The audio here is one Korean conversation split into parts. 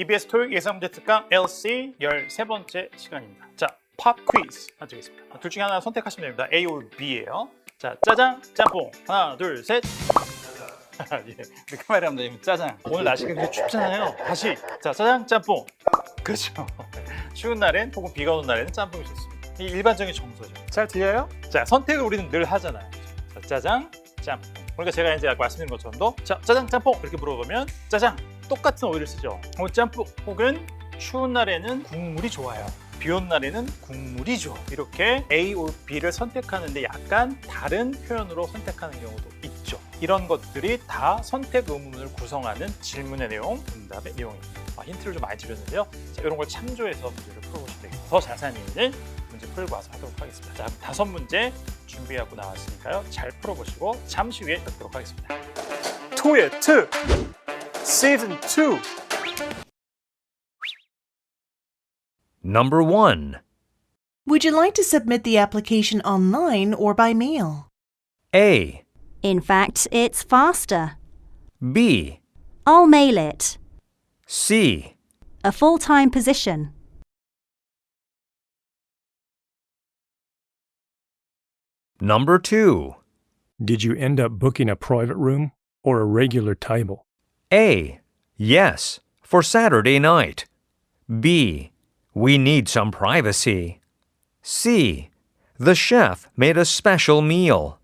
EBS 토익 예상 문제 특강 LC 13번째 시간입니다. 자, 팝 퀴즈 하나 드리겠습니다. 둘 중에 하나 선택하시면 됩니다. A or B예요. 자, 짜장, 짬뽕. 하나, 둘, 셋. 예, 우리 카메라 감독님 짜장. 오늘 날씨가 굉장히 춥잖아요. 다시. 자, 짜장, 짬뽕. 그렇죠. 추운 날엔 혹은 비가 오는 날에는 짬뽕이 좋습니다. 이 일반적인 정서죠. 잘 들려요? 자, 선택을 우리는 늘 하잖아요. 자, 짜장, 짬뽕. 그러니까 제가 이제 아까 말씀드린 것처럼도 자, 짜장, 짬뽕 이렇게 물어보면 짜장 똑같은 오이를 쓰죠. 어, 짬뽕 혹은 추운 날에는 국물이 좋아요. 비 온 날에는 국물이 좋아. 이렇게 A or B를 선택하는데 약간 다른 표현으로 선택하는 경우도 있죠. 이런 것들이 다 선택 의문을 구성하는 질문의 내용, 응답의 내용입니다. 아, 힌트를 좀 많이 드렸는데요. 자, 이런 걸 참조해서 문제를 풀어보시면 되겠습니다. 더 자세한 얘기는 문제 풀고 와서 하도록 하겠습니다. 자, 다섯 문제 준비하고 나왔으니까요. 잘 풀어보시고 잠시 후에 뵙도록 하겠습니다. 투 시즌 2 Number 1. Would you like to submit the application online or by mail? A. In fact, it's faster. B. I'll mail it. C. A full time position. Number 2. Did you end up booking a private room or a regular table? A. Yes, for Saturday night. B. We need some privacy. C. The chef made a special meal.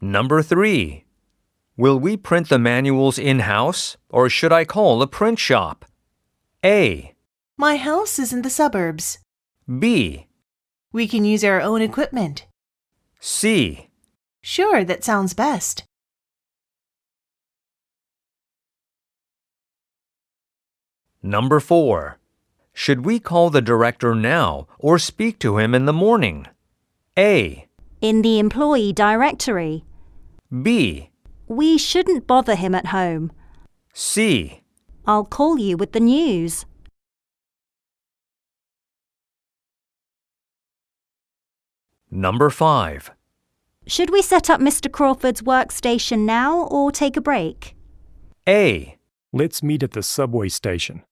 Number 3. Will we print the manuals in house or should I call a print shop? A. My house is in the suburbs. B. We can use our own equipment. C. Sure, that sounds best. Number 4. Should we call the director now or speak to him in the morning? A. In the employee directory. B. We shouldn't bother him at home. C. I'll call you with the news. Number 5. Should we set up Mr. Crawford's workstation now or take a break? A. Let's meet at the subway station.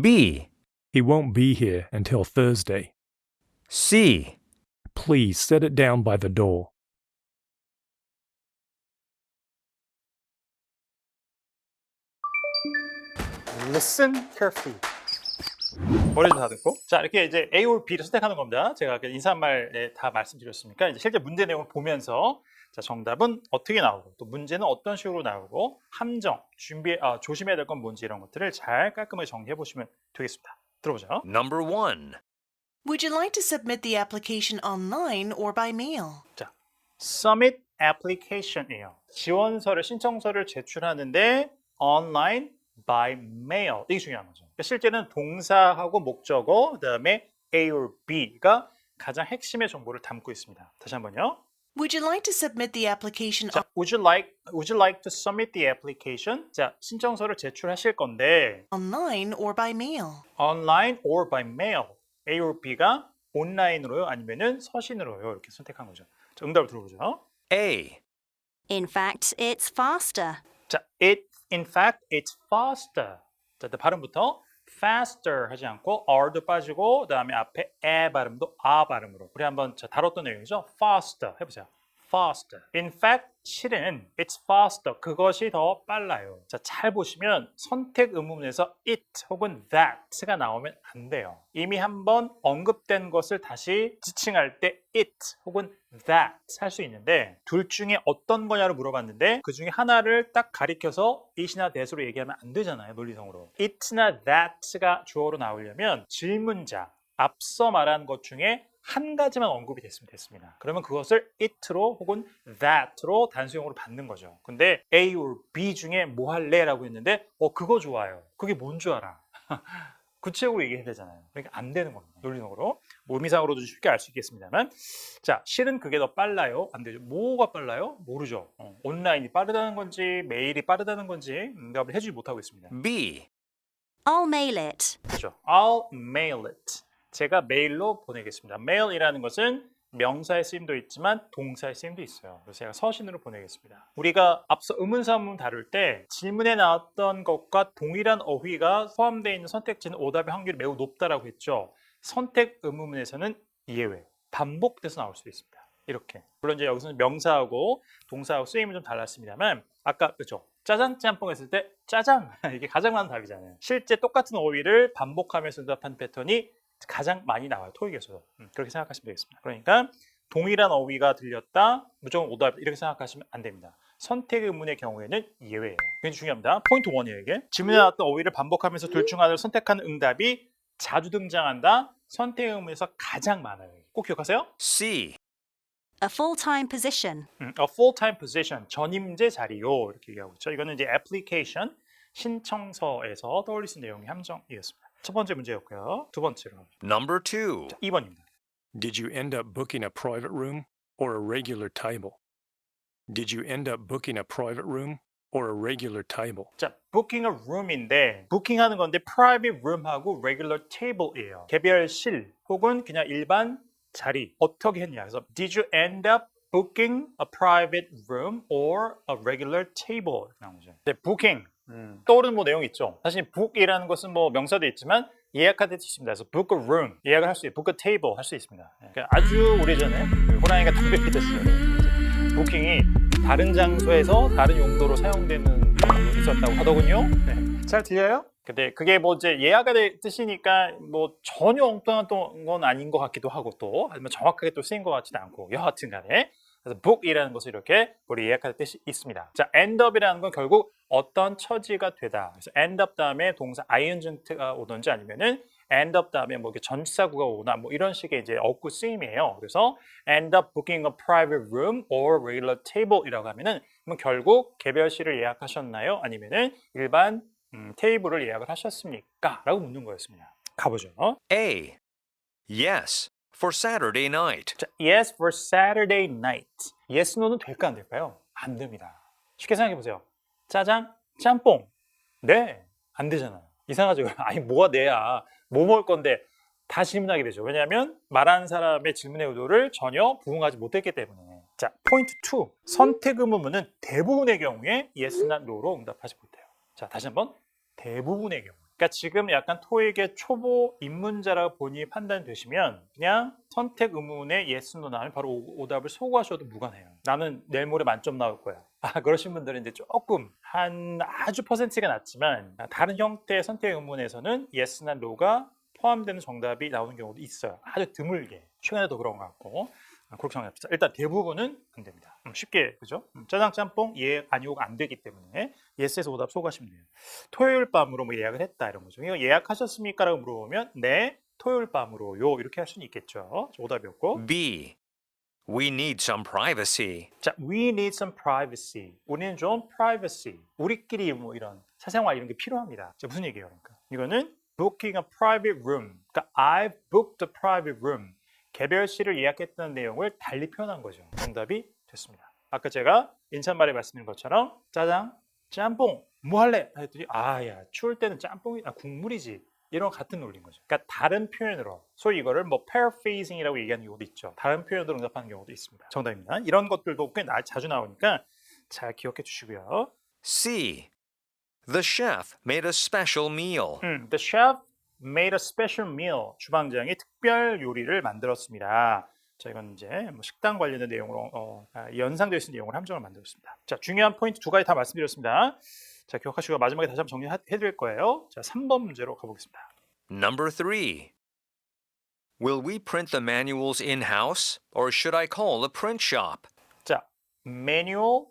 B. He won't be here until Thursday. C. Please set it down by the door. Listen carefully. 머리 좀 다듬고. 자, 이렇게 이제 A or B를 선택하는 겁니다. 제가 인사말에 다 말씀드렸으니까 이제 실제 문제 내용을 보면서 자, 정답은 어떻게 나오고 또 문제는 어떤 식으로 나오고 함정, 준비 아, 조심해야 될 건 뭔지 이런 것들을 잘 깔끔하게 정리해 보시면 되겠습니다. 들어보죠. Number 1. Would you like to submit the application online or by mail? 자, Submit Application이에요. 지원서를 신청서를 제출하는데 online by mail 이게 중요한 거죠. 그러니까 실제는 동사하고 목적어 그다음에 A or B가 가장 핵심의 정보를 담고 있습니다. 다시 한번요. Would you like to submit the application 자, would you like would you like to submit the application? 자, 신청서를 제출하실 건데 online or by mail? online or by mail. A or B가 온라인으로요, 아니면은 서신으로요 이렇게 선택한 거죠. 자, 응답을 들어보죠. A. In fact, it's faster. 자, it in fact it's faster. 자, 발음부터 faster 하지 않고 r도 빠지고 그다음에 앞에 에 발음도 아 발음으로. 우리 한번 자, 다뤘던 내용이죠. faster 해보세요. faster. In fact, 실은 it's faster. 그것이 더 빨라요. 자, 잘 보시면 선택 의문문에서 it 혹은 that가 나오면 안 돼요. 이미 한번 언급된 것을 다시 지칭할 때 it 혹은 that 할 수 있는데 둘 중에 어떤 거냐를 물어봤는데 그 중에 하나를 딱 가리켜서 it이나 that으로 얘기하면 안 되잖아요. 논리성으로. it나 that가 주어로 나오려면 질문자 앞서 말한 것 중에 한 가지만 언급이 됐으면 됐습니다. 그러면 그것을 it로 혹은 that로 단수형으로 받는 거죠. 근데 A or B 중에 뭐 할래 라고 했는데 어 그거 좋아요. 그게 뭔 줄 알아? 구체적으로 얘기해야 되잖아요. 그러니까 안 되는 겁니다. 논리적으로. 뭐 의미상으로도 쉽게 알 수 있겠습니다만. 자, 실은 그게 더 빨라요? 안 되죠. 뭐가 빨라요? 모르죠. 어, 온라인이 빠르다는 건지, 메일이 빠르다는 건지 응답을 해주지 못하고 있습니다. B. I'll mail it. 그렇죠. I'll mail it. 제가 메일로 보내겠습니다. mail이라는 것은 명사의 쓰임도 있지만 동사의 쓰임도 있어요. 그래서 제가 서신으로 보내겠습니다. 우리가 앞서 의문사문 다룰 때 질문에 나왔던 것과 동일한 어휘가 포함되어 있는 선택지는 오답의 확률이 매우 높다라고 했죠. 선택 의문문에서는 예외, 반복돼서 나올 수 있습니다. 이렇게. 물론 이제 여기서는 명사하고 동사하고 쓰임은 좀 달랐습니다만 아까 그죠? 짜장 짬뽕 했을 때 짜장 이게 가장 많은 답이잖아요. 실제 똑같은 어휘를 반복하면서 대답한 패턴이 가장 많이 나와요. 토익에서도. 음, 그렇게 생각하시면 되겠습니다. 그러니까 동일한 어휘가 들렸다 무조건 오답 이렇게 생각하시면 안 됩니다. 선택 의문의 경우에는 예외예요. 굉장히 중요합니다. 포인트 원이에요 이게. 질문에 나왔던 어휘를 반복하면서 둘 중 하나를 선택하는 응답이 자주 등장한다. 선택 의문에서 가장 많아요. 꼭 기억하세요. C. A full-time position. 음, a full-time position, 전임제 자리요 이렇게 얘기하고 있죠. 이거는 이제 application 신청서에서 떠올릴 수 있는 내용의 함정이었습니다. 첫 번째 문제였고요. 두 번째로 Number 2. 2번입니다. Did you end up booking a private room or a regular table? Did you end up booking a private room or a regular table? 자, booking a room인데 booking하는 건데 private room하고 regular table이에요. 개별 실 혹은 그냥 일반 자리 어떻게 했냐? 그래서 did you end up booking a private room or a regular table? 거죠. 네, booking 음, 떠오르는 뭐 내용 있죠. 사실 book이라는 것은 뭐 명사도 있지만 예약할 때 있습니다. 그래서 book a room 예약을 할 수 있고 book a table 할 수 있습니다. 그러니까 아주 오래전에 그 호랑이가 담배 시절에 부킹이 다른 장소에서 다른 용도로 사용되는 경우도 있었다고 하더군요. 네. 잘 들려요? 근데 그게 뭐 이제 예약의 뜻이니까 뭐 전혀 엉뚱한 건 아닌 것 같기도 하고 또 하지만 정확하게 또 쓰인 것 같지도 않고 여하튼간에 그래서 book이라는 것을 이렇게 우리 예약할 뜻이 있습니다. 자, end up이라는 건 결국 어떤 처지가 되다. 그래서 end up 다음에 동사 ing가 오든지 아니면은 end up 다음에 뭐 이렇게 전치사구가 오나 뭐 이런 식의 이제 어구 쓰임이에요. 그래서 end up booking a private room or regular table이라고 하면은 그럼 결국 개별실을 예약하셨나요? 아니면은 일반 음, 테이블을 예약을 하셨습니까? 라고 묻는 거였습니다. 가보죠. A. Yes, for Saturday night. 자, yes for Saturday night. yes, no는 될까 안 될까요? 안 됩니다. 쉽게 생각해 보세요. 짜장, 짬뽕. 네, 안 되잖아요. 이상하죠? 아니 뭐가 내야? 뭐 먹을 건데? 다 질문하게 되죠. 왜냐하면 말하는 사람의 질문의 의도를 전혀 부응하지 못했기 때문에. 자, 포인트 2. 선택 의문문은 대부분의 경우에 yes나 no로 응답하지 못해요. 자, 다시 한번 대부분의 경우. 그러니까 지금 약간 토익의 초보 입문자라고 본인이 판단되시면 그냥 선택 의문에 yes, no 나오면 바로 오- 오답을 소구하셔도 무관해요. 나는 내일 모레 만점 나올 거야. 아, 그러신 분들은 이제 조금 한 아주 퍼센트가 낮지만 다른 형태의 선택 의문에서는 yes나 no가 포함되는 정답이 나오는 경우도 있어요. 아주 드물게. 최근에 더 그런 것 같고. 아, 그렇게 생각합니다. 일단 대부분은 안 됩니다. 음, 쉽게 그죠? 음, 짜장 짬뽕 예약 아니오가 안 되기 때문에 예스에서 오답 소가시면 돼요. 토요일 밤으로 뭐 예약을 했다 이런 거죠. 이거 예약하셨습니까라고 물어보면 네 토요일 밤으로요 이렇게 할 수는 있겠죠. 오답이었고 B. We need some privacy. 자 we need some privacy. 우리는 좀 privacy. 우리끼리 뭐 이런 사생활 이런 게 필요합니다. 자, 무슨 얘기예요 그러니까 이거는 booking a private room. 그러니까 I've booked a private room. 개별실을 예약했다는 내용을 달리 표현한 거죠. 정답이 됐습니다. 아까 제가 인천말에 말씀드린 것처럼 짜장, 짬뽕, 뭐 할래? 했더니 아야 추울 때는 짬뽕이 아 국물이지. 이런 같은 논리인 거죠. 그러니까 다른 표현으로 소위 이거를 뭐 paraphrasing이라고 얘기하는 경우도 있죠. 다른 표현으로 응답하는 경우도 있습니다. 정답입니다. 이런 것들도 꽤 나- 자주 나오니까 잘 기억해 주시고요. C. The chef made a special meal. 음, the chef made a special meal. 주방장이 특별 요리를 만들었습니다. 자, 이건 이제 뭐 식당 관련된 내용으로 어, 아, 연상되어 있는 내용을 함정을 만들었습니다. 자, 중요한 포인트 두 가지 다 말씀드렸습니다. 자, 기억하시고 마지막에 다시 한번 정리해 드릴 거예요. 자, 3번 문제로 가보겠습니다. Number 3. Will we print the manuals in-house or should I call a print shop? 자, manual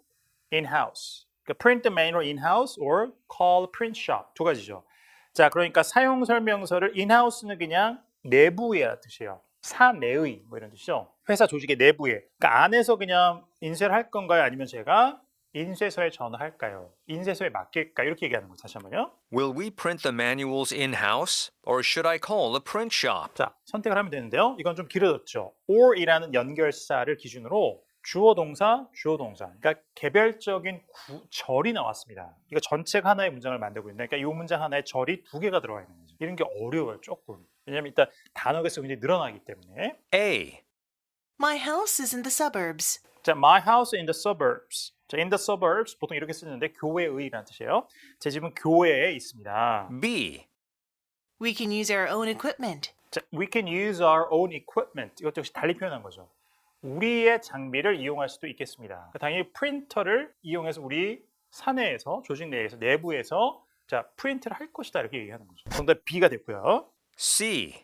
in-house. 그러니까 print the manual in-house or call a print shop. 두 가지죠. 자, 그러니까 사용 설명서를 in-house는 그냥 내부에라는 뜻이에요. 사내의 뭐 이런 뜻이죠. 회사 조직의 내부에. 그러니까 안에서 그냥 인쇄를 할 건가요? 아니면 제가 인쇄소에 전화할까요? 인쇄소에 맡길까? 이렇게 얘기하는 거죠. 다시 한번요. Will we print the manuals in-house or should I call a print shop? 자, 선택을 하면 되는데요. 이건 좀 길어졌죠. or이라는 연결사를 기준으로 주어 동사, 주어 동사. 그러니까 개별적인 구, 절이 나왔습니다. 이거 전체가 하나의 문장을 만들고 있는데 그러니까 이 문장 하나에 절이 두 개가 들어가 있는 거죠. 이런 게 어려워요, 조금. 왜냐면 일단 단어가 굉장히 늘어나기 때문에. A. My house is in the suburbs. 자, my house in the suburbs. 자, in the suburbs 보통 이렇게 쓰는데 교외의라는 뜻이에요. 제 집은 교외에 있습니다. B. We can use our own equipment. 자, we can use our own equipment. 이것도 역시 달리 표현한 거죠. 우리의 장비를 이용할 수도 있겠습니다. 당연히 프린터를 이용해서 우리 사내에서 조직 내에서 내부에서 자 프린트를 할 것이다 이렇게 얘기하는 거죠. 정답 B가 됐고요. C.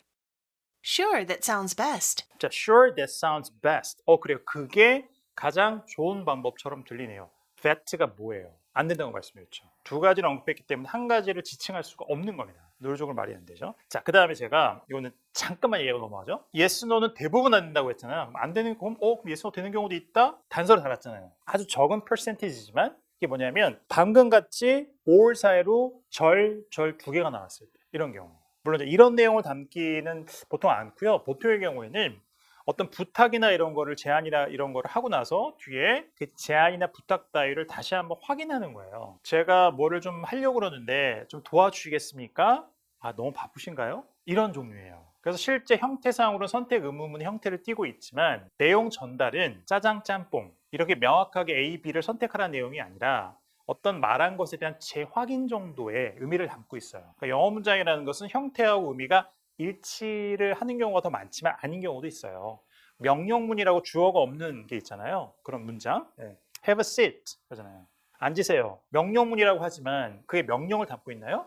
Sure, that sounds best. 자, sure that sounds best. 어 그래요. 그게 가장 좋은 방법처럼 들리네요. that가 뭐예요? 안 된다고 말씀드렸죠. 두 가지를 언급했기 때문에 한 가지를 지칭할 수가 없는 겁니다. 노골적으로 말이 안 되죠. 자, 그 다음에 제가 이거는 잠깐만 얘기하고 넘어가죠. yes, no는 대부분 안 된다고 했잖아요. 안 되는 그럼 어, 그럼 yes, no 되는 경우도 있다. 단서를 달았잖아요. 아주 적은 퍼센티지지만 이게 뭐냐면 방금 같이 or 사이로 절, 절 두 개가 나왔을 때 이런 경우. 물론 이런 내용을 담기는 보통 않고요. 보통의 경우에는 어떤 부탁이나 이런 거를 제안이나 이런 거를 하고 나서 뒤에 그 제안이나 부탁 따위를 다시 한번 확인하는 거예요. 제가 뭐를 좀 하려고 그러는데 좀 도와주시겠습니까? 아, 너무 바쁘신가요? 이런 종류예요. 그래서 실제 형태상으로 선택 의무문의 형태를 띠고 있지만 내용 전달은 짜장 짬뽕 이렇게 명확하게 A, B를 선택하라는 내용이 아니라 어떤 말한 것에 대한 재확인 정도의 의미를 담고 있어요. 그러니까 영어 문장이라는 것은 형태하고 의미가 일치를 하는 경우가 더 많지만 아닌 경우도 있어요. 명령문이라고 주어가 없는 게 있잖아요. 그런 문장. 네. Have a seat 그러잖아요. 앉으세요. 명령문이라고 하지만 그게 명령을 담고 있나요?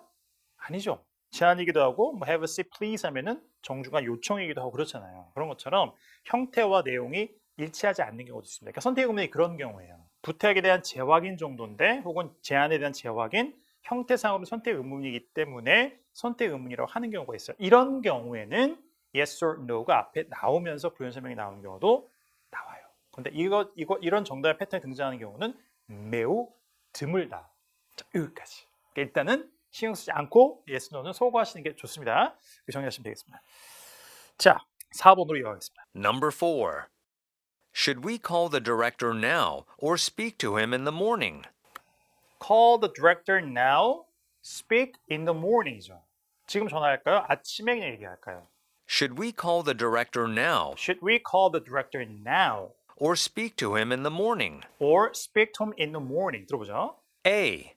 아니죠. 제안이기도 하고 뭐 have a seat please 하면은 정중한 요청이기도 하고 그렇잖아요. 그런 것처럼 형태와 내용이 일치하지 않는 경우도 있습니다. 그러니까 선택 의문이 그런 경우예요. 부탁에 대한 재확인 정도인데 혹은 제안에 대한 재확인 형태상으로 선택 의문이기 때문에 선택 의문이라고 하는 경우가 있어요. 이런 경우에는 yes or no가 앞에 나오면서 부연 설명이 나오는 경우도 나와요. 근데 이거 이거 이런 정답의 패턴이 등장하는 경우는 매우 드물다. 자, 여기까지. 그러니까 일단은 신경 쓰지 않고 yes no는 소거하시는 게 좋습니다. 정리하시면 되겠습니다. 자, 4번으로 이어가겠습니다. Number 4. Should we call the director now or speak to him in the morning? Call the director now. Speak in the morning이죠. 지금 전화할까요? 아침에 그냥 얘기할까요? Should we call the director now Should we call the director now or speak to him in the morning? or speak to him in the morning? 들어보죠. A.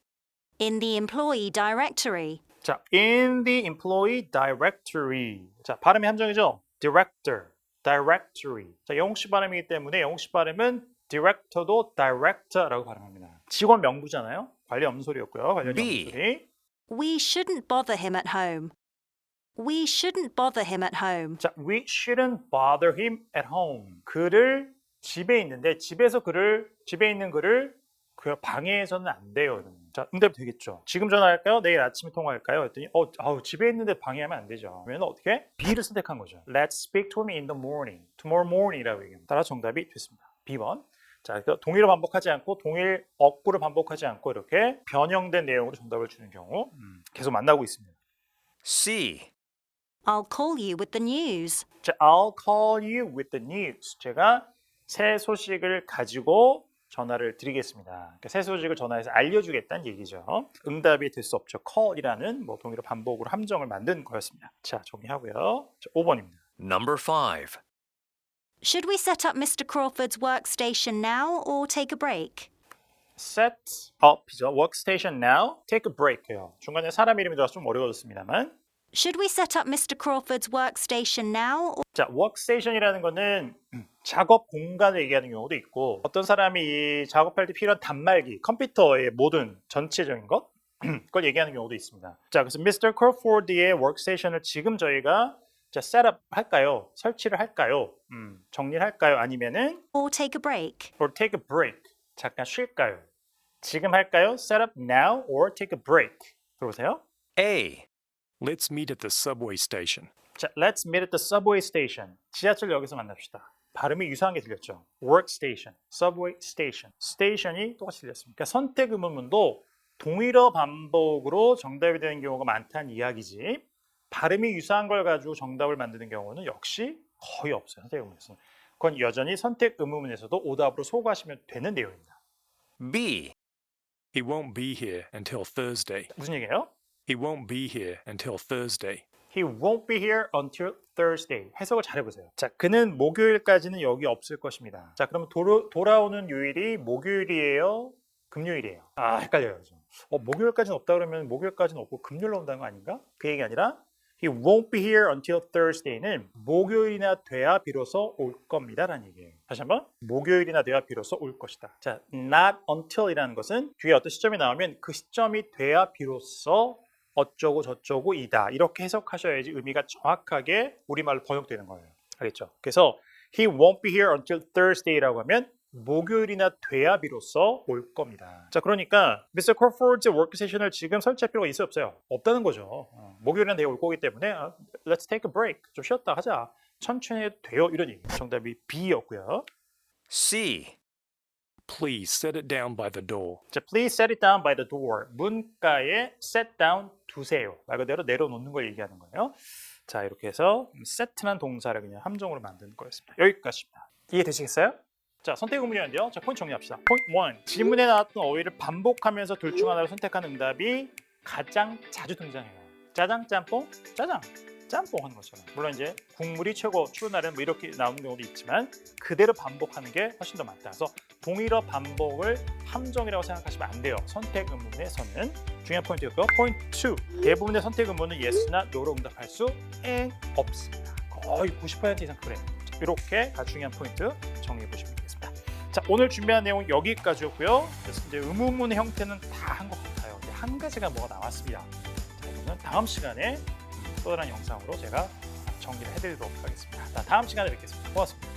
In the employee directory. 자, in the employee directory. 자, 발음이 함정이죠. director, directory. 자, 영국식 발음이기 때문에 영국식 발음은 director도 director라고 발음합니다. 직원 명부잖아요. 관련 없는 소리였고요. 관련 B. 없는 소리. We shouldn't bother him at home. We shouldn't bother him at home. 자, we shouldn't bother him at home. 그를 집에 있는데 집에서 그를 집에 있는 그를 그 방해해서는 안 돼요. 자, 응답 되겠죠. 지금 전화할까요? 내일 아침에 통화할까요? 했더니 어, 아우, 집에 있는데 방해하면 안 되죠. 그러면 어떻게? B를 선택한 거죠. Let's speak to him in the morning. Tomorrow morning이라고 얘기합니다. 따라 정답이 됐습니다. B번. 자, 그래서 동일을 반복하지 않고 동일 어구를 반복하지 않고 이렇게 변형된 내용으로 정답을 주는 경우 음, 계속 만나고 있습니다. C. I'll call you with the news. 자, I'll call you with the news. 제가 새 소식을 가지고 전화를 드리겠습니다. 그러니까 새 소식을 전화해서 알려주겠다는 얘기죠. 응답이 될 수 없죠. call이라는 뭐 동의로 반복으로 함정을 만든 거였습니다. 자, 정리하고요. 자, 5번입니다. Number 5. Should we set up Mr. Crawford's workstation now or take a break? Set up이죠. Workstation now. Take a break요. 중간에 사람 이름이 들어서 좀 어려워졌습니다만. Should we set up Mr. Crawford's workstation now or 자, workstation이라는 거는 음, 작업 공간을 얘기하는 경우도 있고 어떤 사람이 이 작업할 때 필요한 단말기, 컴퓨터의 모든 전체적인 것 그걸 얘기하는 경우도 있습니다. 자, 그래서 Mr. Crawford의 workstation을 지금 저희가 자, 셋업 할까요? 설치를 할까요? 음, 정리를 할까요? 아니면은 or take a break? or take a break. 잠깐 쉴까요? 지금 할까요? Set up now or take a break. 들어보세요. A. Let's meet at the subway station. 자, let's meet at the subway station. 지하철 역에서 만납시다. 발음이 유사한 게 들렸죠. workstation, subway station. station이 똑같이 들렸습니다. 그러니까 선택 의문문도 동일어 반복으로 정답이 되는 경우가 많다는 이야기지. 발음이 유사한 걸 가지고 정답을 만드는 경우는 역시 거의 없어요. 선택 의문에서. 그건 여전히 선택 의문문에서도 오답으로 소거하시면 되는 내용입니다. B. He won't be here until Thursday. 무슨 얘기예요? He won't be here until Thursday. He won't be here until Thursday. 해석을 잘 해보세요. 자, 그는 목요일까지는 여기 없을 것입니다. 자, 그러면 도로, 돌아오는 요일이 목요일이에요? 금요일이에요? 아, 헷갈려요. 좀. 어, 목요일까지는 없다 그러면 목요일까지는 없고 금요일로 온다는 거 아닌가? 그 얘기 아니라 He won't be here until Thursday는 목요일이나 돼야 비로소 올 겁니다라는 얘기예요. 다시 한번 목요일이나 돼야 비로소 올 것이다. 자, not until이라는 것은 뒤에 어떤 시점이 나오면 그 시점이 돼야 비로소 어쩌고 저쩌고 이다. 이렇게 해석하셔야지 의미가 정확하게 우리말로 번역되는 거예요. 알겠죠? 그래서 he won't be here until Thursday라고 하면 목요일이나 돼야 비로소 올 겁니다. 자, 그러니까 Mr. Crawford's 워크 세션을 지금 설치할 필요가 있어요, 없어요? 없다는 거죠. 어, 목요일이나 돼야 올 거기 때문에 아, Let's take a break. 좀 쉬었다 하자. 천천히 해도 돼요. 이런 얘기. 정답이 B였고요. C. Please set it down by the door. 자, please set it down by the door. 문가에 set down 두세요. 말 그대로 내려놓는 걸 얘기하는 거예요. 자, 이렇게 해서 set는 동사를 그냥 함정으로 만드는 거였습니다. 여기까지입니다. 이해되시겠어요? 자, 선택 의문이었는데요. 자, 포인트 정리합시다. 포인트 1. 질문에 나왔던 어휘를 반복하면서 둘 중 하나를 선택한 응답이 가장 자주 등장해요. 짜장, 짬뽕, 짜장. 짬뽕 하는 것처럼 물론 이제 국물이 최고 추운 날에는 뭐 이렇게 나오는 경우도 있지만 그대로 반복하는 게 훨씬 더 많다. 그래서 동일어 반복을 함정이라고 생각하시면 안 돼요. 선택 의문에서는 중요한 포인트였고요. 포인트 2. 대부분의 선택 의문은 yes나 no로 응답할 수 에, 없습니다. 거의 90% 이상 그래요. 자, 이렇게 가 중요한 포인트 정리해 되겠습니다. 자, 오늘 준비한 내용 여기까지였고요. 그래서 이제 의문문의 형태는 다 한 것 같아요. 이제 한 가지가 뭐가 나왔습니다. 자, 이거는 다음 시간에 또 다른 영상으로 제가 정리를 해드리도록 하겠습니다. 자, 다음 시간에 뵙겠습니다. 고맙습니다.